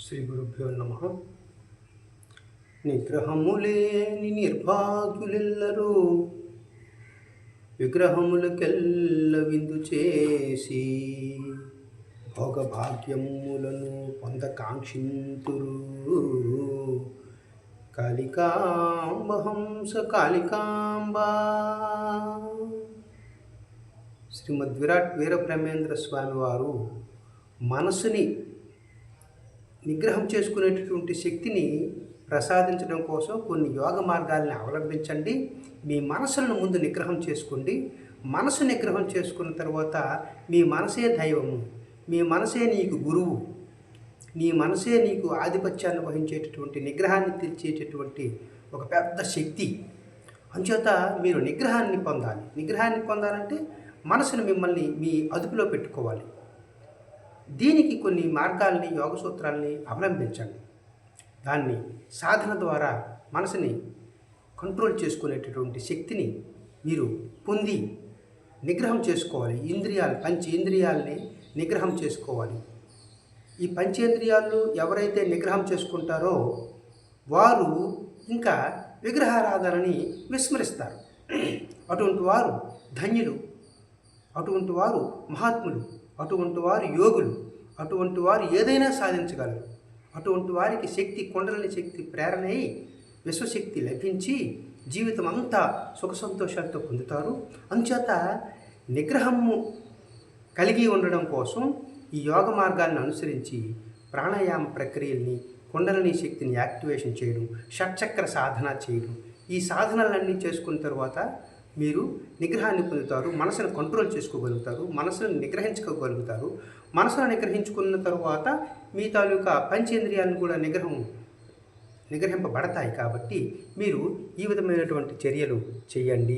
శ్రీ గురుభ్యో నమ. నిగ్రహములేని నిర్భాగ్యులెల్లరూ విగ్రహములకెల్ల విందు చేసి భోగభాగ్యములను పొందకాంక్షింతురు. కాళికాంబహంస కాళికాంబా. శ్రీమద్ విరాట్ వీరప్రమేంద్ర స్వామి వారు మనసుని నిగ్రహం చేసుకునేటటువంటి శక్తిని ప్రసాదించడం కోసం కొన్ని యోగ మార్గాల్ని అవలంబించండి. మీ మనసులను ముందు నిగ్రహం చేసుకోండి. మనసు నిగ్రహం చేసుకున్న తర్వాత మీ మనసే దైవము. మీ మనసే నీకు గురువు. నీ మనసే నీకు ఆధిపత్యాన్ని వహించేటటువంటి నిగ్రహాన్ని తెచ్చేటటువంటి ఒక పెద్ద శక్తి. అంచేత మీరు నిగ్రహాన్ని పొందాలి. నిగ్రహాన్ని పొందాలంటే మనసును మిమ్మల్ని మీ అదుపులో పెట్టుకోవాలి. దీనికి కొన్ని మార్గాల్ని యోగ సూత్రాల్ని అవలంబించండి దాన్ని సాధన ద్వారా మనసుని కంట్రోల్ చేసుకునేటటువంటి శక్తిని మీరు పొంది నిగ్రహం చేసుకోవాలి. ఇంద్రియాలు పంచేంద్రియాల్ని నిగ్రహం చేసుకోవాలి. ఈ పంచేంద్రియాలు ఎవరైతే నిగ్రహం చేసుకుంటారో వారు ఇంకా విగ్రహారాధనని విస్మరిస్తారు. అటువంటి వారు ధన్యులు. అటువంటి వారు మహాత్ములు. అటువంటి వారు యోగులు. అటువంటి వారు ఏదైనా సాధించగలరు. అటువంటి వారికి శక్తి కొండలని శక్తి ప్రేరణ అయి విశ్వశక్తి లభించి జీవితం అంతా సుఖ సంతోషాలతో పొందుతారు. అందుచేత నిగ్రహము కలిగి ఉండడం కోసం ఈ యోగ మార్గాలను అనుసరించి ప్రాణాయామ ప్రక్రియల్ని కుండలని శక్తిని యాక్టివేషన్ చేయడం షట్చక్ర సాధన చేయడం ఈ సాధనలన్నీ చేసుకున్న తర్వాత మీరు నిగ్రహాన్ని పొందుతారు మనసును కంట్రోల్ చేసుకోగలుగుతారు మనసును నిగ్రహించుకోగలుగుతారు. మనసును నిగ్రహించుకున్న తర్వాత మీ తాలూకా పంచేంద్రియాలను కూడా నిగ్రహం నిగ్రహింపబడతాయి కాబట్టి మీరు ఈ విధమైనటువంటి చర్యలు చేయండి.